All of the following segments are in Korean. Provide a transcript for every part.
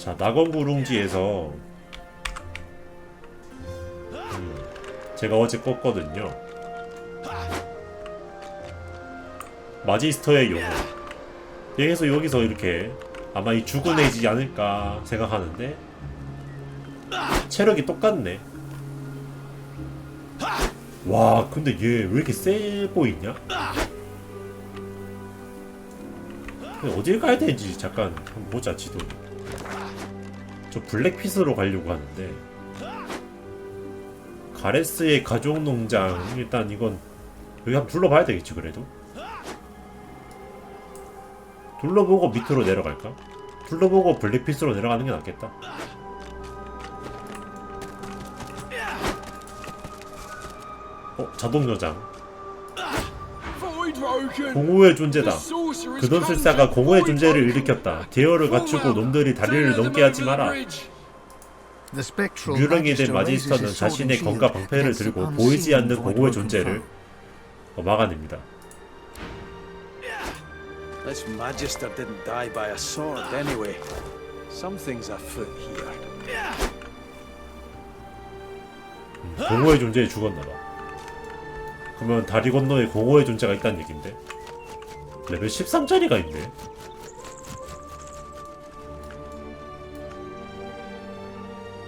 자 낙원구룽지에서 음, 제가 어제 껐거든요. 마지스터의 용어. 여기서 여기서 이렇게 아마 이 죽은 애지 않을까 생각하는데 체력이 똑같네. 와 근데 얘 왜 이렇게 세 보이냐? 어딜 가야 되는지 잠깐 한번 보자 지도 저 블랙핏으로 가려고 하는데 가레스의 가족농장 일단 이건 여기 한번 둘러봐야 되겠지 그래도 둘러보고 밑으로 내려갈까? 둘러보고 블랙핏으로 내려가는 게 낫겠다 어? 자동여장 공허의 존재다. 그 돈술사가 공허의 존재를 일으켰다. 대열을 갖추고 놈들이 다리를 넘게 하지 마라. 유령이 된 마지스터는 자신의 검과 방패를 들고 보이지 않는 공허의 존재를 어, 막아냅니다. This Magister didn't die by a sword anyway. Something's afoot here. 공허의 존재에 죽었나봐 그러면 다리 건너에 공허의 존재가 있다는 얘긴데? 레벨 13짜리가 있네.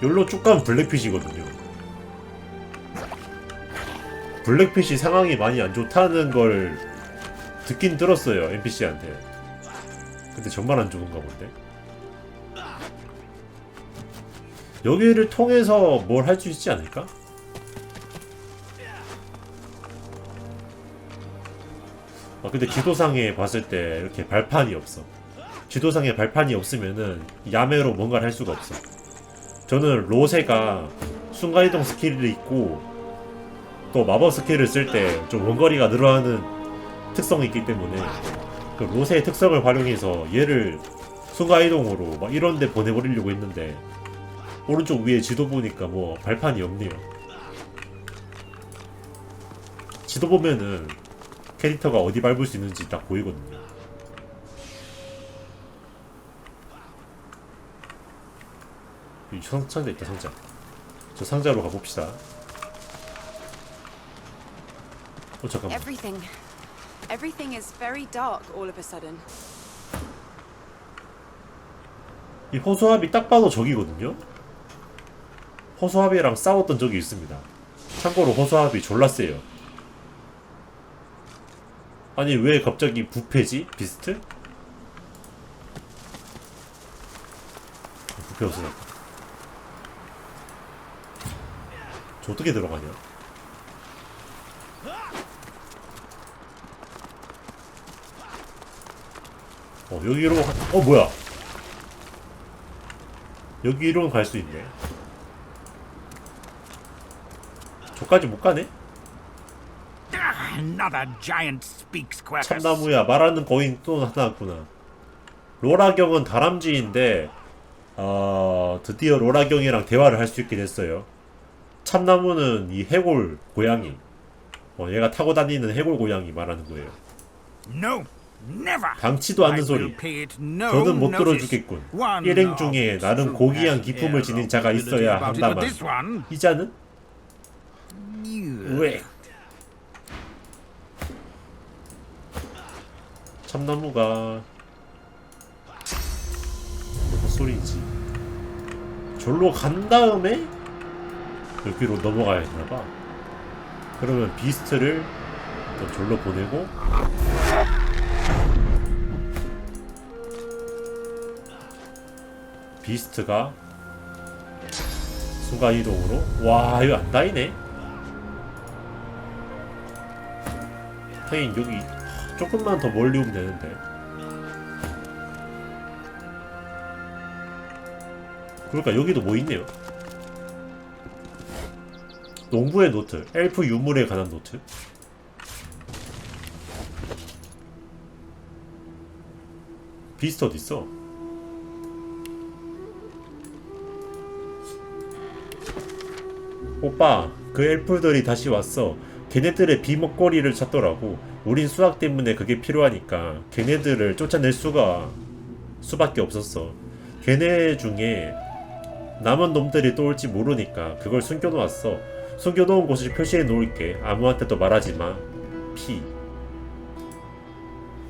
열로 쭉 가면 블랙핏이거든요. 블랙핏이 상황이 많이 안 좋다는 걸 듣긴 들었어요 NPC한테. 근데 정말 안 좋은가 본데? 여기를 통해서 뭘 할 수 있지 않을까? 아 근데 지도상에 봤을 때 이렇게 발판이 없어. 지도상에 발판이 없으면은 야매로 뭔가를 할 수가 없어. 저는 로세가 순간이동 스킬이 있고 또 마법 스킬을 쓸 때 좀 원거리가 늘어나는 특성이 있기 때문에 그 로세의 특성을 활용해서 얘를 순간이동으로 막 이런 데 보내버리려고 했는데 오른쪽 위에 지도 보니까 뭐 발판이 없네요. 지도 보면은 캐릭터가 어디 밟을 수 있는지 딱 보이거든요. 이 상자도 있다 상자. 저 상자로 가봅시다. 어 잠깐만. Everything. Everything is very dark all of a sudden. 이 호수아비 딱 봐도 적이거든요? 호수아비랑 싸웠던 적이 있습니다. 참고로 호수아비 졸라 세요 아니 왜 갑자기 부패지? 비스트? 부패 없어졌다 저 어떻게 들어가냐 어 여기로 가- 어 뭐야 여기로 갈 수 있네 저까지 못 가네? Another giant speaks quackers. 참나무야 말하는 거인 또 나타났구나 로라경은 다람쥐인데 어, 드디어 로라경이랑 대화를 할 수 있게 됐어요 참나무는 이 해골 고양이 어, 얘가 타고 다니는 해골 고양이 말하는 거예요 No, never. 방치도 않는 소리 더는 못. 들어주겠군 일행 중에 나름 true 고귀한 기품을 지닌 자가 있어야 한다만 이자는? 왜? 참나무가 무슨 소리지? 절로 간 다음에 여기로 넘어가야 되나봐. 그러면 비스트를 또 절로 보내고 비스트가 순간 이동으로 와 이거 안 다이네. 페인 여기 조금만 더 멀리 오면 되는데. 그러니까 여기도 뭐 있네요. 농부의 노트 엘프 유물에 관한 노트. 비스트 어딨어? 오빠 그 엘프들이 다시 왔어. 걔네들의 비먹거리를 찾더라고 우린 수학 때문에 그게 필요하니까 걔네들을 쫓아낼 수가 수밖에 없었어 걔네 중에 남은 놈들이 또 올지 모르니까 그걸 숨겨놓았어. 숨겨놓은 곳을 표시해 놓을게. 아무한테도 말하지 마. P.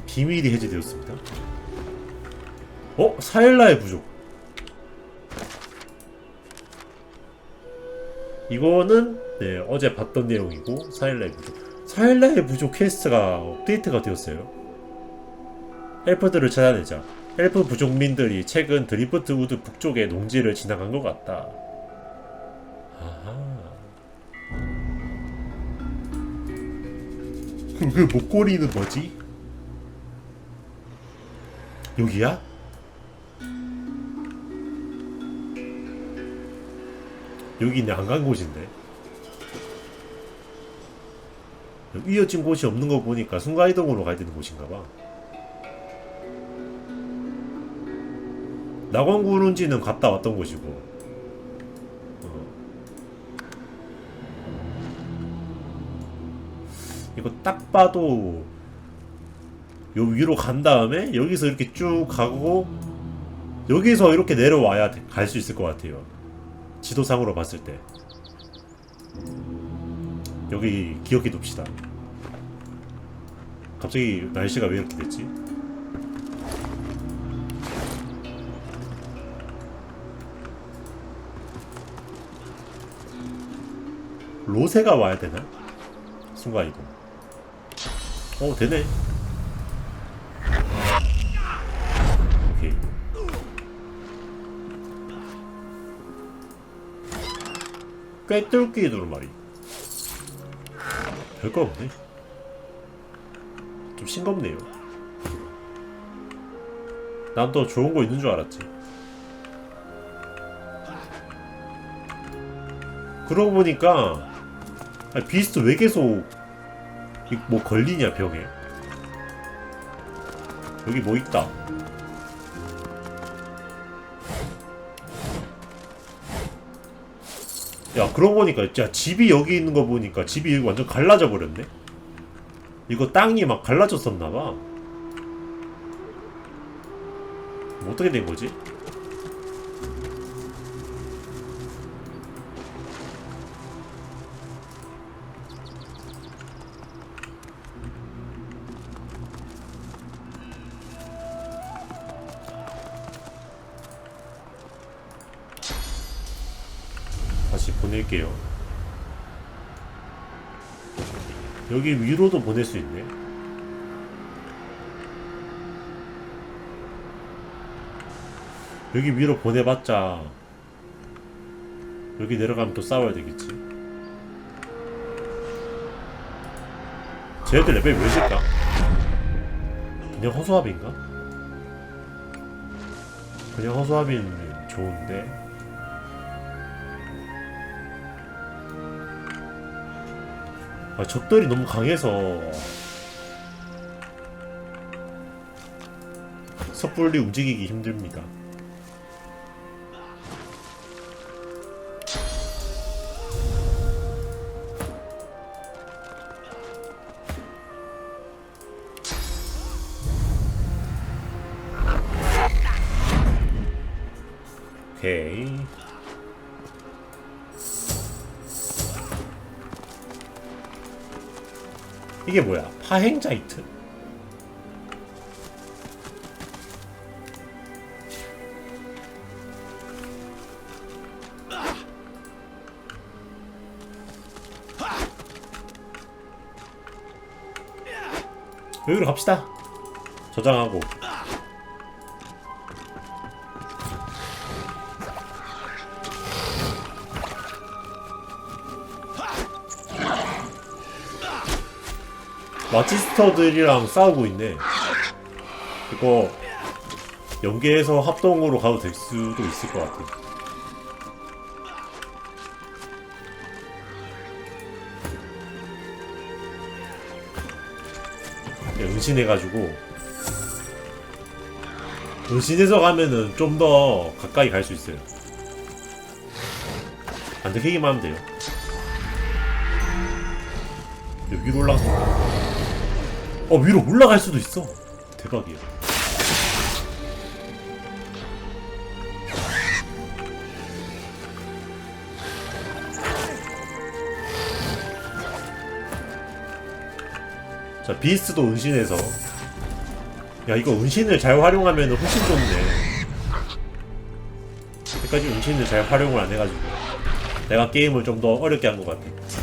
비밀이 해제되었습니다. 어? 사엘라의 부족. 이거는 네, 어제 봤던 내용이고 사엘라의 부족. 사엘라의 부족 퀘스트가 업데이트가 되었어요. 엘프들을 찾아내자. 엘프 부족민들이 최근 드리프트 우드 북쪽의 농지를 지나간 것 같다. 아하. 그 목걸이는 뭐지? 여기야? 여기 는 안간 곳인데. 이어진 곳이 없는 거 보니까 순간이동으로 가야 되는 곳인가 봐. 낙원구른지는 갔다 왔던 곳이고. 어. 이거 딱 봐도 요 위로 간 다음에 여기서 이렇게 쭉 가고 여기서 이렇게 내려와야 갈 수 있을 것 같아요. 지도상으로 봤을 때. 여기 기억해 둡시다. 갑자기 날씨가 왜 이렇게 됐지? 로세가 와야 되나? 순간 이동. 어, 되네. 오케이. 꿰뚫기 두루마리. 별거 없네. 좀 싱겁네요. 난 또 좋은 거 있는 줄 알았지. 그러고 보니까 아니, 비스트 왜 계속 이- 뭐 걸리냐 벽에 여기 뭐 있다 야 그러고 보니까 야 집이 여기 있는 거 보니까 집이 완전 갈라져 버렸네 이거 땅이 막 갈라졌었나봐 뭐 어떻게 된 거지? 다시 보낼게요. 여기 위로도 보낼 수 있네. 여기 위로 보내봤자 여기 내려가면 또 싸워야 되겠지. 쟤네들 레벨 몇일까? 그냥 허수아비인가? 그냥 허수아비는 좋은데 아, 적들이 너무 강해서 섣불리 움직이기 힘듭니다. 오케이. 이게 뭐야? 파행자이트? 여기로 갑시다. 저장하고. 마치스터들이랑 싸우고 있네. 이거 연계해서 합동으로 가도 될 수도 있을 것 같아. 네, 은신해가지고 은신해서 가면은 좀 더 가까이 갈 수 있어요. 안 들키기만 하면 돼요. 여기로 올라가. 어 위로 올라갈 수도 있어. 대박이야. 자 비스트도 은신해서. 야 이거 은신을 잘 활용하면 훨씬 좋네. 여기까지 은신을 잘 활용을 안 해가지고. 내가 게임을 좀 더 어렵게 한 것 같아.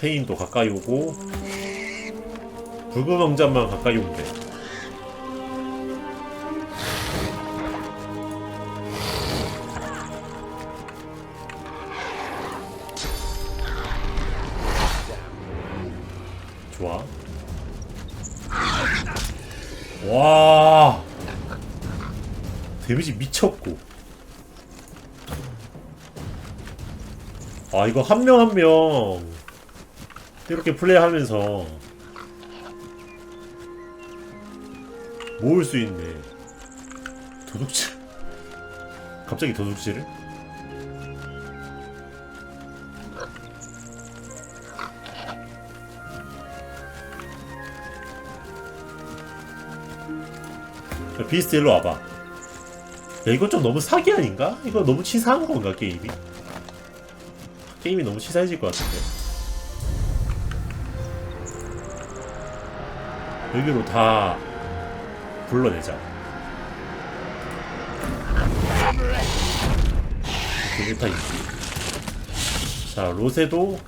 자 페인도 가까이 오고 붉은 왕자만 가까이 돼 좋아. 와. 데미지 미쳤고. 아, 이거 한 명 한명 이렇게 플레이하면서 모을 수 있네. 도둑질. 갑자기 도둑질을? 야, 비스트 일로 와봐. 야, 이거 좀 너무 사기 아닌가? 이거 너무 치사한 건가, 게임이? 게임이 너무 치사해질 것 같은데. 여기로 다 불러내자. 이렇게. 자, 로세도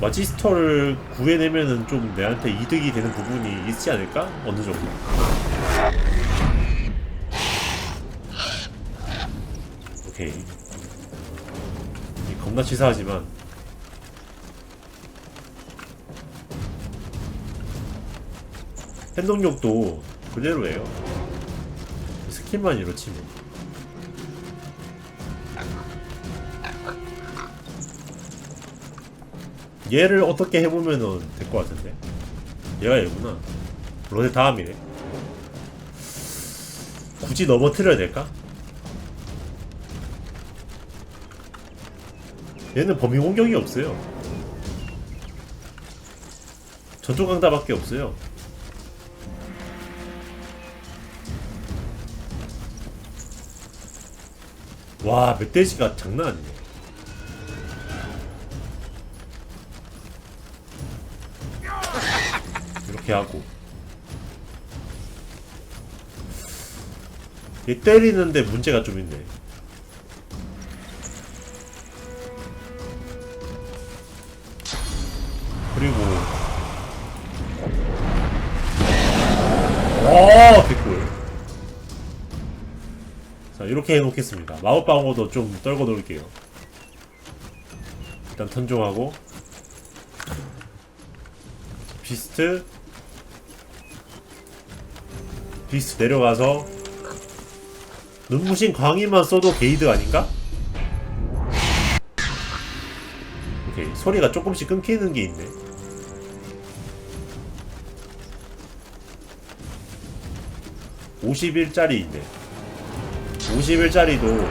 마지스터를 구해내면은 좀 내한테 이득이 되는 부분이 있지 않을까? 어느 정도. 오케이. 이 겁나 치사하지만 행동력도 그대로예요. 스킬만 이렇지 뭐. 얘를 어떻게 해보면은 될 것 같은데 얘가 얘구나 로데 다음이네 굳이 넘어뜨려야 될까? 얘는 범위 공격이 없어요 전투 강타밖에 없어요 와 멧돼지가 장난 아니네. 이렇게 하고. 얘 때리는데 문제가 좀 있네. 그리고. 와 개꿀 자 이렇게 해놓겠습니다. 마법방어도 좀 떨궈 놓을게요. 일단 턴종하고. 비스트. 비스트 내려가서. 눈부신 광희만 써도 게이드 아닌가? 오케이 소리가 조금씩 끊기는 게 있네. (51짜리) 있네 (51짜리도)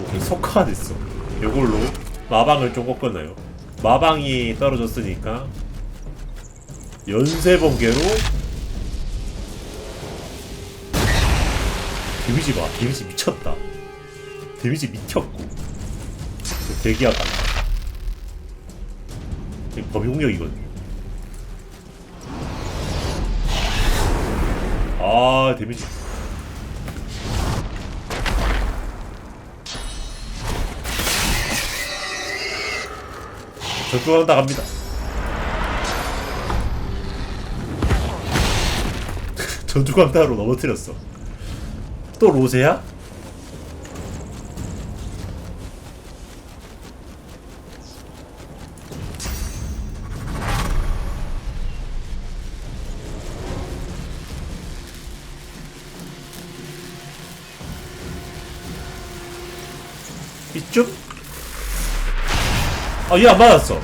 오케이 석화 됐어. 요걸로 마방을 좀 꺾어놔요? 마방이 떨어졌으니까 연쇄 번개로 데미지 봐. 데미지 미쳤다. 데미지 미쳤고. 대기하다. 범위 공격이거든. 아 데미지 전투한다 갑니다 전투강타로 넘어뜨렸어 또 로세야? 이쪽? 아, 얘 안 맞았어.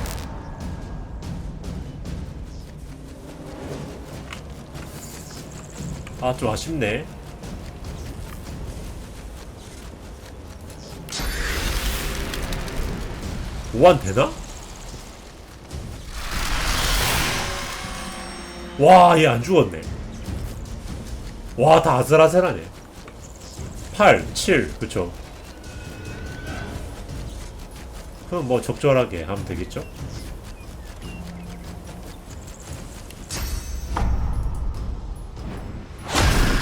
아, 좀 아쉽네. 보완 되나? 와, 얘 안 죽었네. 와, 다 아슬아슬하네. 8, 7, 그쵸. 그럼 뭐 적절하게 하면 되겠죠?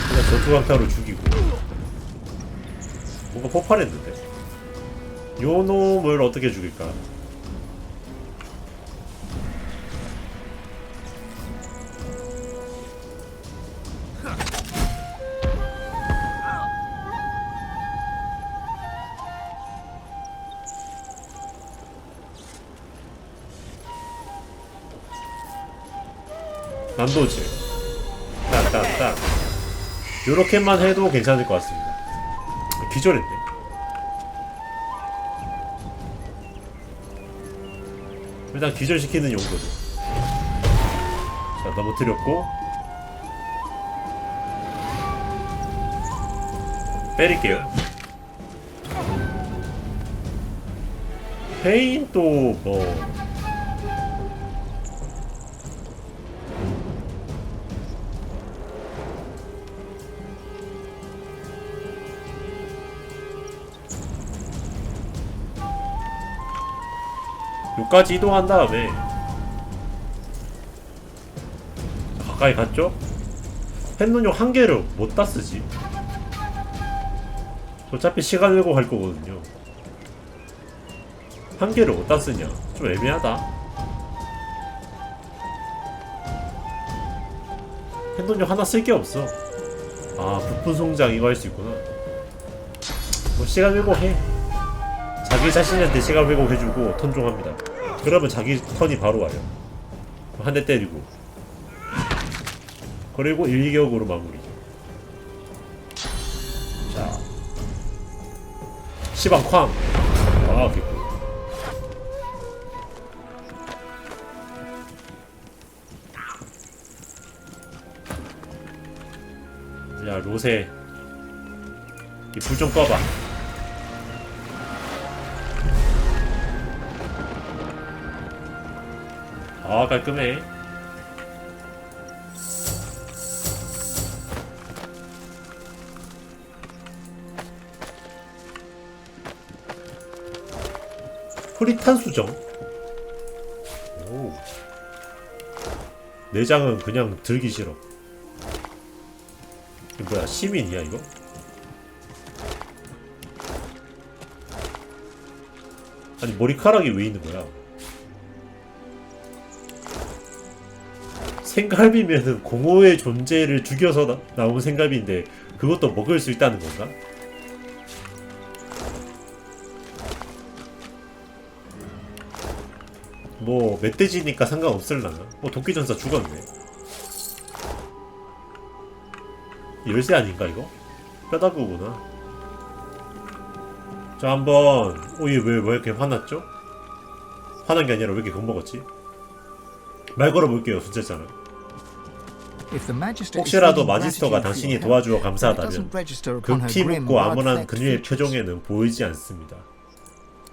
그냥 전투강타로 죽이고. 뭔가 폭발했는데. 요 놈을 어떻게 죽일까? 난도질. 딱딱딱. 요렇게만 해도 괜찮을 것 같습니다. 기절했네 일단 기절시키는 용도로 자 넘어뜨렸고. 때릴게요. 페인 또뭐 요까지 이동한 다음에 가까이 갔죠? 펜눈용 한 개를 못 다 쓰지. 어차피 시간 내고 갈 거거든요. 한 개를 못 다 쓰냐? 좀 애매하다. 펜눈용 하나 쓸 게 없어. 아 부푼 송장 이거 할 수 있구나. 뭐 시간 내고 해. 자기 자신한테 시간 회복해주고 턴 종합니다. 그러면 자기 턴이 바로 와요. 한 대 때리고. 그리고 일격으로 마무리. 자. 시방 쾅! 아, 개꿀. 야, 로세. 이불좀 꺼봐. 아 깔끔해 흐릿한 수정 오. 내장은 그냥 들기 싫어 이거 뭐야 시민이야 이거? 아니 머리카락이 왜 있는 거야 생갈비면은 공허의 존재를 죽여서 나, 나온 생갈비인데 그것도 먹을 수 있다는 건가? 뭐 멧돼지니까 상관없을라나? 뭐 도끼전사 죽었네 열쇠 아닌가 이거? 뼈다구구나 자 한번 오얘 왜, 왜 이렇게 화났죠? 화난 게 아니라 왜 이렇게 겁먹었지? 말 걸어볼게요 둘째잖아 혹시라도 마지스터가 당신이 도와주어 감사하다면 극히 묻고 암울한 그녀의 표정에는 보이지 않습니다.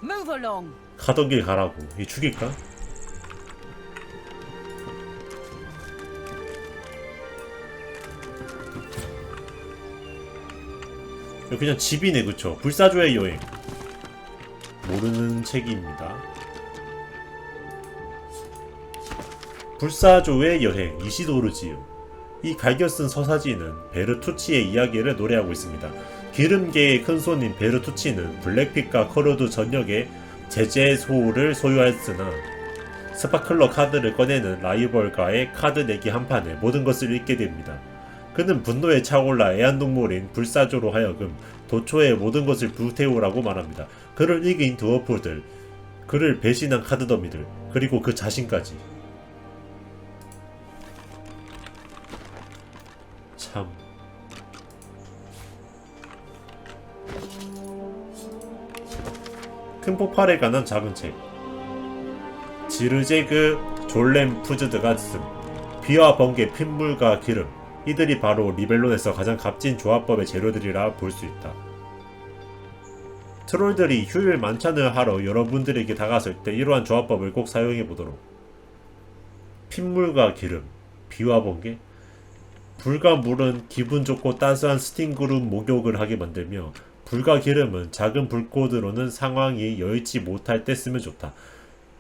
Move along. 가던 길 가라고. 이 죽일까? 이거 그냥 집이네 그쵸? 불사조의 여행 모르는 책입니다. 불사조의 여행 이시도르지요. 이 갈겨 쓴 서사지는 베르투치의 이야기를 노래하고 있습니다. 기름계의 큰 손인 베르투치는 블랙핏과 커로드 전역에 제재소를 소유하였으나 스파클러 카드를 꺼내는 라이벌과의 카드 내기 한 판에 모든 것을 잃게 됩니다. 그는 분노에 차올라 애완동물인 불사조로 하여금 도초의 모든 것을 불태우라고 말합니다. 그를 이긴 드워프들, 그를 배신한 카드더미들, 그리고 그 자신까지. 참. 큰 폭발에 관한 작은 책. 지르제그 졸렘 푸즈드가 쓴 비와 번개, 핏물과 기름. 이들이 바로 리벨론에서 가장 값진 조합법의 재료들이라 볼 수 있다. 트롤들이 휴일 만찬을 하러 여러분들에게 다가설 때 이러한 조합법을 꼭 사용해 보도록. 핏물과 기름, 비와 번개. 불과 물은 기분 좋고 따스한 스팀그룹 목욕을 하게 만들며 불과 기름은 작은 불꽃으로는 상황이 여의치 못할 때 쓰면 좋다.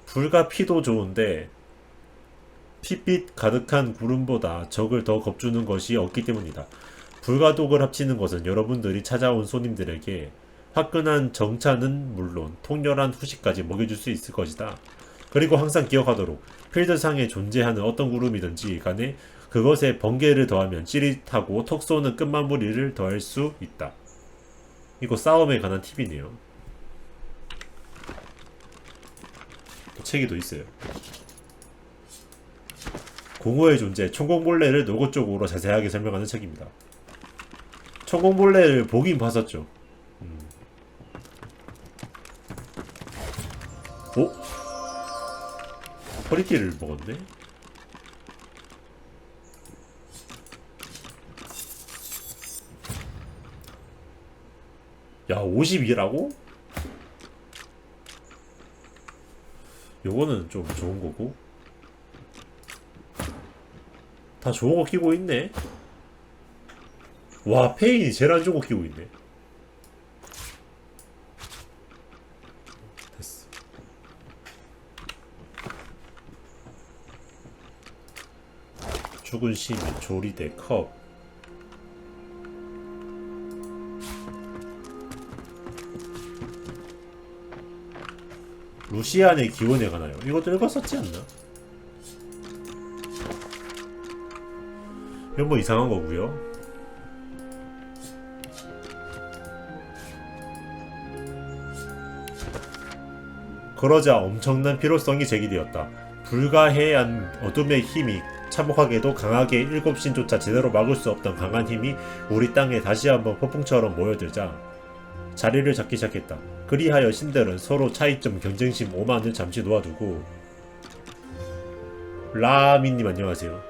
불과 피도 좋은데 핏빛 가득한 구름보다 적을 더 겁주는 것이 없기 때문이다. 불과 독을 합치는 것은 여러분들이 찾아온 손님들에게 화끈한 정차는 물론 통렬한 후식까지 먹여줄 수 있을 것이다. 그리고 항상 기억하도록 필드상에 존재하는 어떤 구름이든지 간에 그것에 번개를 더하면 찌릿하고 톡 쏘는 끝마무리를 더할 수 있다. 이거 싸움에 관한 팁이네요. 또 책이 또 있어요. 공허의 존재, 총공벌레를 노골적으로 자세하게 설명하는 책입니다. 총공벌레를 보긴 봤었죠. 음. 오? 허리띠를 먹었네? 야, 52라고? 요거는 좀 좋은 거고. 다 좋은 거 끼고 있네. 와, 페인이 제일 안 좋은 거 끼고 있네. 됐어. 죽은 시민, 조리대, 컵. 루시안의 기원에 관하여 이것도 읽었었지 않나? 이건 뭐 이상한 거고요. 그러자 엄청난 필요성이 제기되었다. 불가해한 어둠의 힘이 참혹하게도 강하게 일곱 신조차 제대로 막을 수 없던 강한 힘이 우리 땅에 다시 한번 폭풍처럼 모여들자 자리를 잡기 시작했다. 그리하여 신들은 서로 차이점 경쟁심 오만을 잠시 놓아두고 라미님 안녕하세요.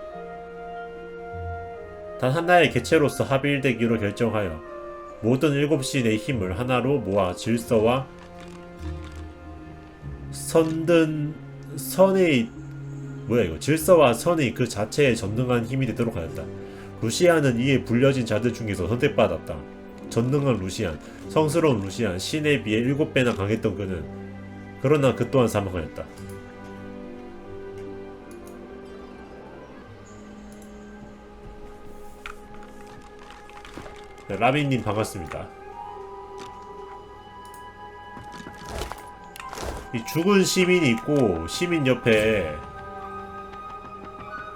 단 하나의 개체로서 합일되기로 결정하여 모든 일곱 신의 힘을 하나로 모아 질서와 선든 선의 뭐야 이거 질서와 선의 그 자체에 전능한 힘이 되도록 하였다. 루시안은 이에 불려진 자들 중에서 선택받았다. 전능한 루시안, 성스러운 루시안, 신에 비해 일곱 배나 강했던 그는 그러나 그 또한 사망하였다. 네, 라빈님 반갑습니다. 이 죽은 시민이 있고 시민 옆에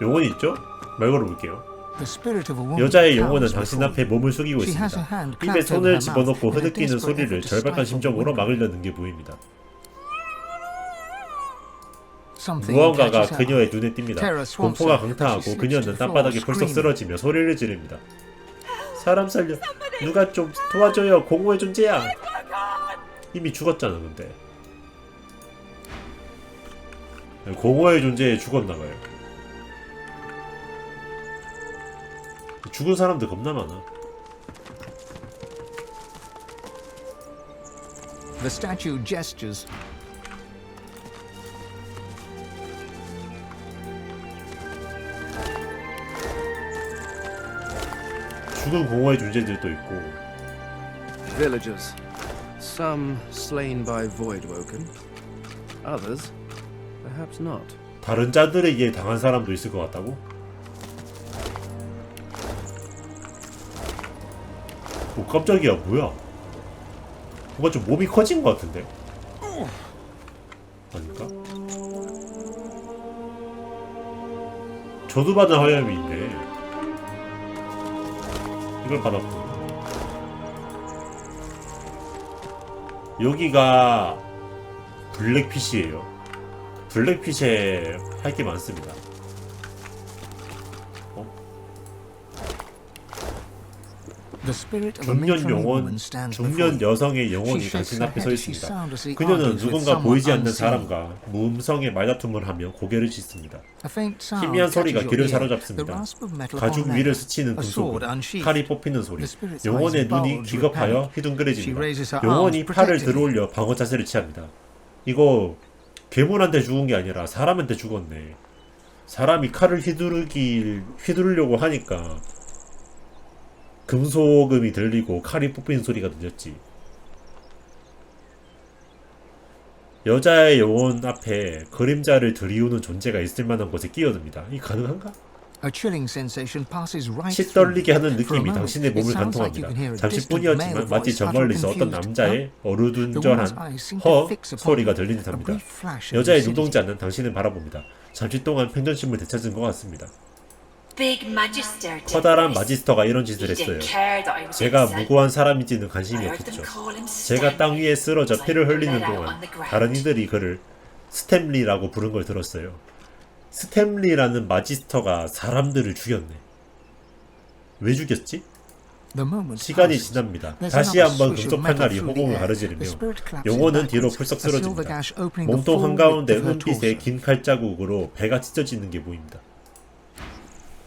영혼이 있죠? 말 걸어 볼게요. The spirit of a woman 여자의 영혼은 당신 앞에 몸을 숙이고 She has her 있습니다. hand 입에 손을 집어넣고 흐느끼는 소리를 절박한 심정으로. 막으려는 게 보입니다. 무언가가 그녀의. 눈에 띕니다. 공포가 강타하고 그녀는 땅바닥에 screaming. 쓰러지며 소리를 지릅니다. 사람 살려 누가 좀 도와줘요 공허의 존재야 이미 죽었잖아 근데 공허의 존재에 죽었나봐요 죽은 사람들 겁나 많아 The statue gestures. 죽은 공허의 존재들도 있고 Villagers. Some slain by Voidwoken. Others, perhaps not. 다른 자들에게 당한 사람도 있을 것 같다고? 오 깜짝이야. 뭐야? 뭔가 좀 몸이 커진 것 같은데? 아닌가? 저도 받은 화염이 있네. 이걸 받았고 여기가 블랙핏이에요. 블랙핏에 할 게 많습니다. 중년 영혼, 중년. 여성의 영혼이 당신 앞에 서 있습니다. 그녀는 누군가 보이지 않는. 사람과 무음성의 말다툼을 하며 고개를 sound 희미한 소리가 귀를 사로잡습니다. 가죽 위를. 스치는 금속은. 칼이 뽑히는 소리. 영혼의 눈이 기겁하여 휘둥그레집니다. 영혼이 팔을. 들어올려 방어 자세를 취합니다. 이거 괴물한테 죽은 게 아니라 사람한테 죽었네. 사람이 칼을 휘두르기 휘두르려고 하니까 금소금이 들리고 칼이 뽑히는 소리가 들렸지. 여자의 영혼 앞에 그림자를 들이우는 존재가 있을 만한 곳에 끼어듭니다. 이 가능한가? A chilling sensation passes right 시 through 떨리게 하는 느낌이 당신의 몸을 관통합니다. 잠시뿐이었지만 마치 저 멀리서 어떤 남자의 어루둔절한 허 소리가 you. 들리는 A 듯합니다. brief flash of 여자의. 눈동자는 당신을 바라봅니다. 잠시 동안 평정심을 되찾은 것 같습니다. 커다란. 마지스터가 이런 짓을 했어요. 제가. 무고한 사람인지는 관심이 없었죠. 제가 땅 위에 쓰러져. 피를 흘리는 동안. 다른 이들이 그를 스템리라고 부른 걸 들었어요. 스템리라는 마지스터가 사람들을 죽였네. 왜 죽였지? 시간이. 지납니다. 다시 한번 swish of 금속 metal 판날이 through the 허공을 air. 가르지르며 영혼은 뒤로 silver 쓰러집니다. 몸통 한가운데 은빛의. 긴 칼자국으로 배가 찢어지는 게 보입니다.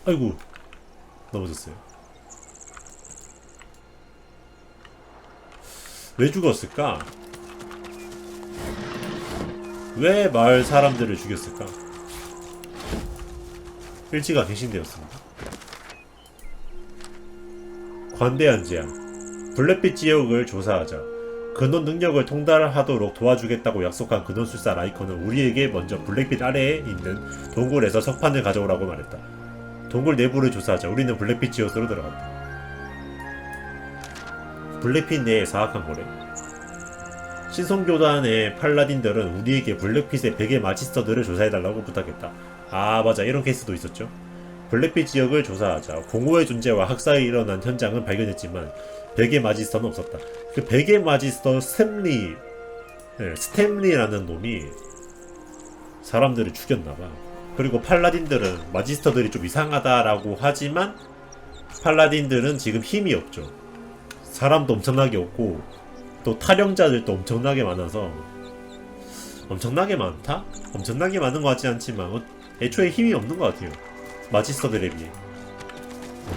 아이고 넘어졌어요. 왜 죽었을까? 왜 마을 사람들을 죽였을까? 일지가 갱신되었습니다. 관대한 제안. 블랙빛 지역을 조사하자. 근원 능력을 통달하도록 도와주겠다고 약속한 근원 술사 라이커는 우리에게 먼저 블랙빛 아래에 있는 동굴에서 석판을 가져오라고 말했다. 동굴 내부를 조사하자 우리는 블랙빛 지역으로 들어갔다. 블랙빛 내에 사악한 고래. 신성교단의 팔라딘들은 우리에게 블랙빛의 베개 마지스터들을 조사해달라고 부탁했다. 아 맞아 이런 케이스도 있었죠. 블랙빛 지역을 조사하자 공허의 존재와 학살이 일어난 현장은 발견했지만 베개 마지스터는 없었다. 그 베개 마지스터 스템리 네, 스템리라는 놈이 사람들을 죽였나봐. 그리고 팔라딘들은 마지스터들이 좀 이상하다라고 하지만 팔라딘들은 지금 힘이 없죠. 사람도 엄청나게 없고 또 탈영자들도 엄청나게 많아서 엄청나게 많다? 엄청나게 많은 것 같지 않지만 어, 애초에 힘이 없는 것 같아요. 마지스터들에 비해.